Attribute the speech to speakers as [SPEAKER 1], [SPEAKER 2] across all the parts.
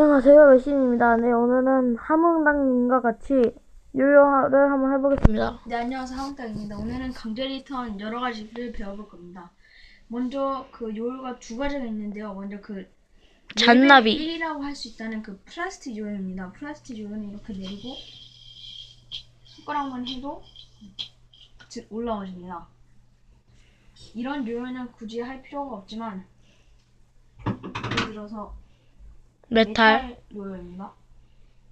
[SPEAKER 1] 안녕하세요, 외신입니다. 네, 오늘은 함흥당님과 같이 요요를 한번 해보겠습니다.
[SPEAKER 2] 네, 안녕하세요. 한국당입니다. 오늘은 강제 리턴 여러 가지를 배워볼 겁니다. 먼저 그 요요가 두 가지가 있는데요. 먼저 그
[SPEAKER 1] 잔나비.
[SPEAKER 2] 1이라고 할 수 있다는 그 플라스틱 요요입니다. 플라스틱 요요는 이렇게 내리고 손가락만 해도 드- 올라와집니다. 이런 요요는 굳이 할 필요가 없지만 예를 들어서
[SPEAKER 1] 메탈.
[SPEAKER 2] 요요입니다.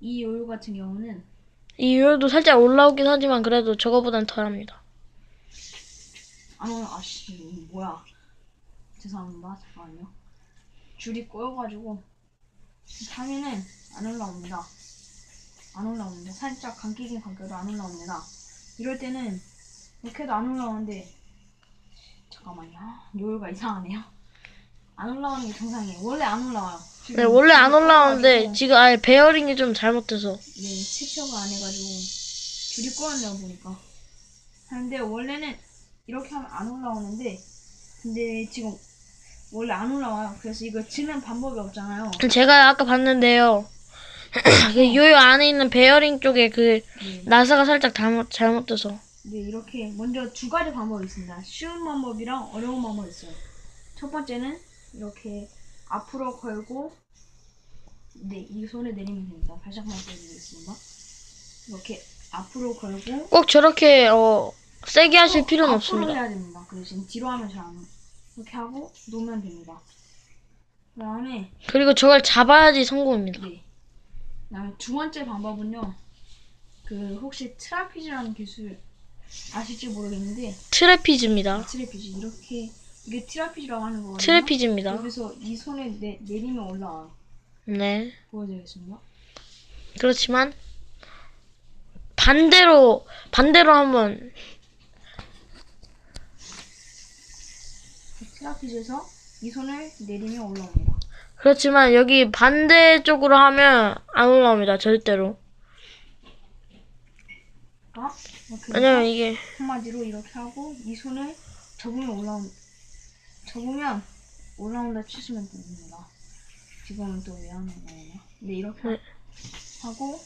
[SPEAKER 2] 이 요요 같은 경우는
[SPEAKER 1] 이 요요도 살짝 올라오긴 하지만 그래도 저거보단 덜합니다.
[SPEAKER 2] 안 올라 아씨 뭐야? 죄송합니다. 잠깐만요. 줄이 꼬여가지고. 타면은 안 올라옵니다. 안 올라옵니다. 살짝 감기긴 감겨도 안 올라옵니다. 이럴 때는 이렇게 해도 안 올라오는데 잠깐만요. 요요가 이상하네요. 안 올라오는 게 정상이에요. 원래 안 올라와요
[SPEAKER 1] 네, 원래 안 올라오는데 지금 아예 베어링이 좀 잘못돼서
[SPEAKER 2] 네, 세척을 안 해가지고 줄이 꼬였네요 보니까. 근데 원래는 이렇게 하면 안 올라오는데, 근데 지금 원래 안 올라와요. 그래서 이거 지는 방법이 없잖아요.
[SPEAKER 1] 제가 아까 봤는데요. 그 요요 안에 있는 베어링 쪽에 그
[SPEAKER 2] 네,
[SPEAKER 1] 나사가 살짝 잘못 잘못돼서
[SPEAKER 2] 네, 이렇게 먼저 두 가지 방법이 있습니다. 쉬운 방법이랑 어려운 방법이 있어요. 첫 번째는 이렇게 앞으로 걸고, 네, 이 손에 내리면 됩니다. 다시 한번 보여드리겠습니다. 이렇게 앞으로 걸고,
[SPEAKER 1] 꼭 저렇게 어 세게 하실
[SPEAKER 2] 또
[SPEAKER 1] 필요는
[SPEAKER 2] 앞으로
[SPEAKER 1] 없습니다.
[SPEAKER 2] 해야 됩니다. 그 대신 뒤로 하면 잘안 돼. 이렇게 하고 놓으면 됩니다. 그 다음에
[SPEAKER 1] 그리고 저걸 잡아야지 성공입니다.
[SPEAKER 2] 네. 그다음에 두 번째 방법은요. 그 혹시 트라피즈라는 기술 아실지 모르겠는데
[SPEAKER 1] 트래피즈입니다.
[SPEAKER 2] 트래피즈 이렇게 이게 트라피즈라고 하는 거거든요.
[SPEAKER 1] 트래피즈입니다.
[SPEAKER 2] 여기서 이 손에 내, 내리면 올라와요.
[SPEAKER 1] 네.
[SPEAKER 2] 보여드리겠습니다.
[SPEAKER 1] 그렇지만 반대로 반대로 한번
[SPEAKER 2] 트라피즈에서 이 손을 내리면 올라옵니다.
[SPEAKER 1] 그렇지만 여기 반대쪽으로 하면 안 올라옵니다. 절대로.
[SPEAKER 2] 아, 이렇게
[SPEAKER 1] 왜냐면 이게
[SPEAKER 2] 한마디로 이렇게 하고 이 손을 접으면 올라온 접으면 올라온다 치시면 됩니다. 지금은 또 왜 하는 거예요? 네 이렇게
[SPEAKER 1] 네.
[SPEAKER 2] 하고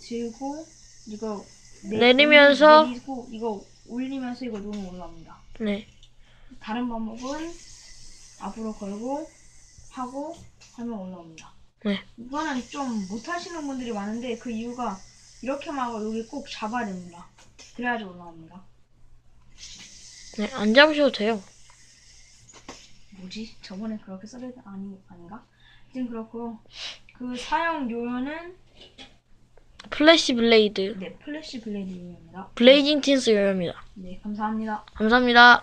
[SPEAKER 2] 들고 이거 내-
[SPEAKER 1] 내리면서
[SPEAKER 2] 내리고 이거 올리면서 이거 놓으면 올라옵니다.
[SPEAKER 1] 네.
[SPEAKER 2] 다른 방법은 앞으로 걸고 하고 하면 올라옵니다.
[SPEAKER 1] 네.
[SPEAKER 2] 이거는 좀 못하시는 분들이 많은데 그 이유가 이렇게만 하고 여기 꼭 잡아야 됩니다. 그래야지 올라옵니다.
[SPEAKER 1] 네, 안 잡으셔도 돼요.
[SPEAKER 2] 뭐지? 저번에 그렇게 써야 아니 아닌가? 지금 그렇고 그 사용 요요는
[SPEAKER 1] 플래시 블레이드.
[SPEAKER 2] 네 플래시 블레이드 요요입니다.
[SPEAKER 1] 블레이징 틴스 요요입니다.
[SPEAKER 2] 네 감사합니다.
[SPEAKER 1] 감사합니다.